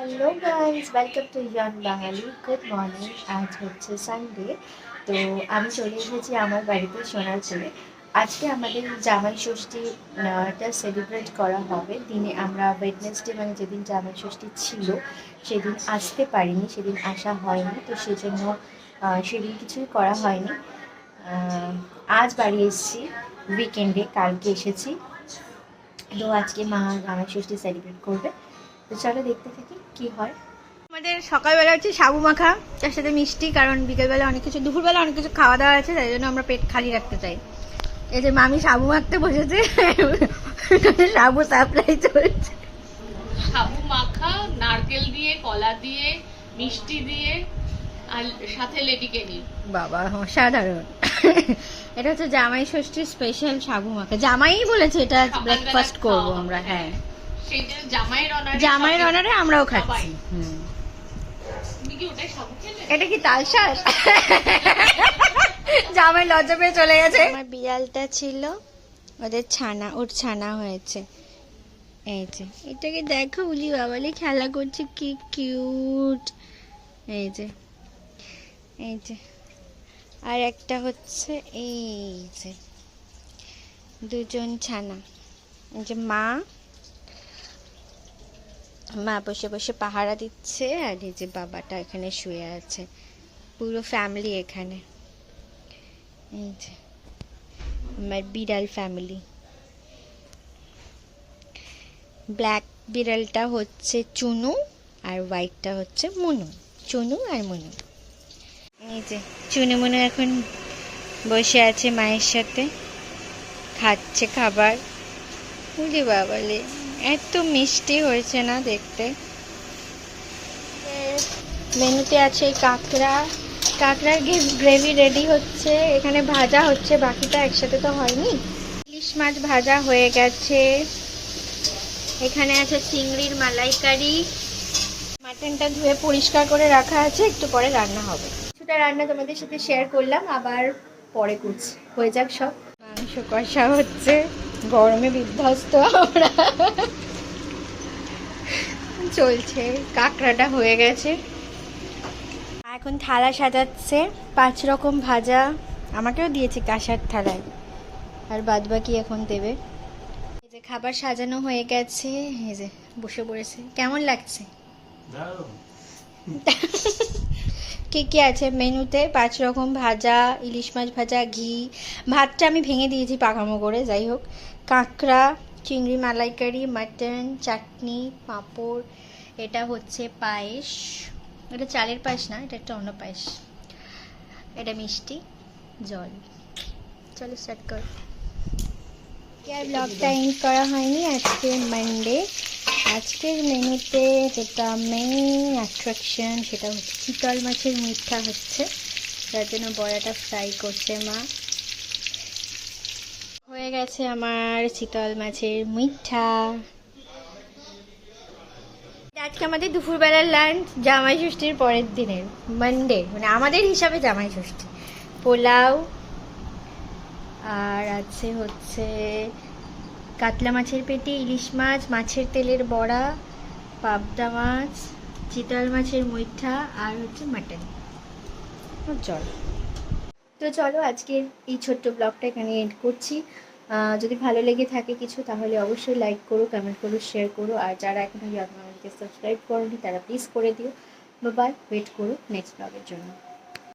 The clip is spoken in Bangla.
হ্যালো গাইস ওয়েলকাম টু ইয়ান বাঙালি গুড মর্নিং আজ হচ্ছে সানডে তো আমি চলে এসেছি আমার বাড়িতে সোনারপুরে আজকে আমাদের জামাই ষষ্ঠীটা সেলিব্রেট করা হবে। দিনে আমরা ওয়েডনেসডে মানে যেদিন জামাই ষষ্ঠী ছিল, সেদিন আসতে পারিনি, সেদিন আসা হয়নি। তো সেজন্য সেদিন কিছুই করা হয়নি। আজ বাড়ি এসেছি উইকেন্ডে কালকে এসেছি। তো আজকে মা জামাই ষষ্ঠী সেলিব্রেট করবে। তো চলো দেখতে থাকি। কি হয়? আমাদের সকালবেলা হচ্ছে সাবু মাখা তার সাথে মিষ্টি কারণ বিকেলবেলা অনেক কিছু দুপুরবেলা অনেক কিছু খাওয়া দাওয়া আছে তাই জন্য আমরা পেট খালি রাখতে চাই। এই যে মামি সাবু মাখতে বসেছে সাবু সাপ্লাই চলছে। সাবু মাখা নারকেল দিয়ে কলা দিয়ে মিষ্টি দিয়ে আর সাথে লেডিকেনি বাবা অসাধারণ। এটা হচ্ছে জামাই ষষ্ঠীর স্পেশাল সাবু মাখা। জামাই বলেছে এটা ব্রেকফাস্ট করব আমরা হ্যাঁ। জামাইয়ের অনারে আমরাও খাচ্ছি এটা কি তাল শাঁস জামাই লজ্জা পেয়ে চলে গেছে। আমার বিড়ালটা ছিল ওদের ছানা ওর ছানা হয়েছে। এই যে এটাকে দেখো উলি বাবালি খেলা করছে কি কিউট। এই যে এই যে। আর একটা হচ্ছে এই যে দুজন ছানা। এই যে মা মা বসে বসে পাহারা দিচ্ছে আর এই যে বাবাটা এখানে শুয়ে আছে। পুরো ফ্যামিলি এখানে। এই যে আমার বিড়াল ফ্যামিলি ব্ল্যাক বিড়ালটা হচ্ছে চুনু আর হোয়াইটটা হচ্ছে মনু। চুনু আর মনু। এই যে চুনু মনু এখন বসে আছে মায়ের সাথে। খাচ্ছে খাবার। বুঝলি বাবালে। এত মিষ্টি হয়েছে না দেখতে। মেনুতে আছে কাঁকড়া। কাঁকড়ার গ্রেভি রেডি হচ্ছে। এখানে ভাজা হচ্ছে, বাকিটা একসাথে তো হয়নি। ইলিশ মাছ ভাজা হয়ে গেছে। এখানে আছে চিংড়ির মালাইকারি। মাটনটা ধুয়ে পরিষ্কার করে রাখা আছে, একটু পরে রান্না হবে। কিছুটা রান্না তোমাদের সাথে শেয়ার করলাম, আবার পরে করছি। হয়ে যাক সব। মাংস কষা হচ্ছে। গরমে বিধ্বস্ত আমরা। চলছে কাঁকড়াটা হয়ে গেছে। এখন থালা সাজাচ্ছে পাঁচ রকম ভাজা। আমাকেও দিয়েছে কাঁসার থালায়। আর বাদ বাকি এখন দেবে। এই যে খাবার সাজানো হয়ে গেছে এই যে বসে পড়েছে। কেমন লাগছে? কি কী আছে মেনুতে? পাঁচ রকম ভাজা ইলিশ মাছ ভাজা ঘি। ভাতটা আমি ভেঙে দিয়েছি পাকামো করে যাই হোক। কাঁকড়া চিংড়ি মালাইকারি মাটন চাটনি পাঁপড় এটা হচ্ছে পায়েস। এটা চালের পায়েস না এটা একটা অন্য পায়েস। এটা মিষ্টি জল। চলো স্টার্ট কর। ব্লগটা এন্ড করা হয়নি আজকে মানডে আজকের মেনুতে যেটা মেইন অ্যাট্রাকশন সেটা হচ্ছে চিতল মাছের মিঠা হচ্ছে। যার জন্য বড়াটা ফ্রাই করছে মা। হয়ে গেছে আমার চিতল মাছের মিঠা। আজকে আমাদের দুপুরবেলার লাঞ্চ জামাই ষষ্ঠীর পরের দিনের মানডে মানে আমাদের হিসাবে জামাই ষষ্ঠী। পোলাও, আর আছে হচ্ছে কাতলা মাছের পেটি, ইলিশ মাছ, মাছের তেলের বড়া, পাবদা মাছ, চিতল মাছের মুইঠা আর হচ্ছে মাটন। জল তো চলো আজকের এই ছোট্ট ব্লগটা এখানে এন্ড করছি। যদি ভালো লেগে থাকে কিছু, তাহলে অবশ্যই লাইক করো কমেন্ট করো শেয়ার করো। আর যারা এখনও ইয়ার আমাদেরকে সাবস্ক্রাইব করোনি, তারা প্লিজ করে দিও। বা বাই ওয়েট করো নেক্সট ব্লগের জন্য।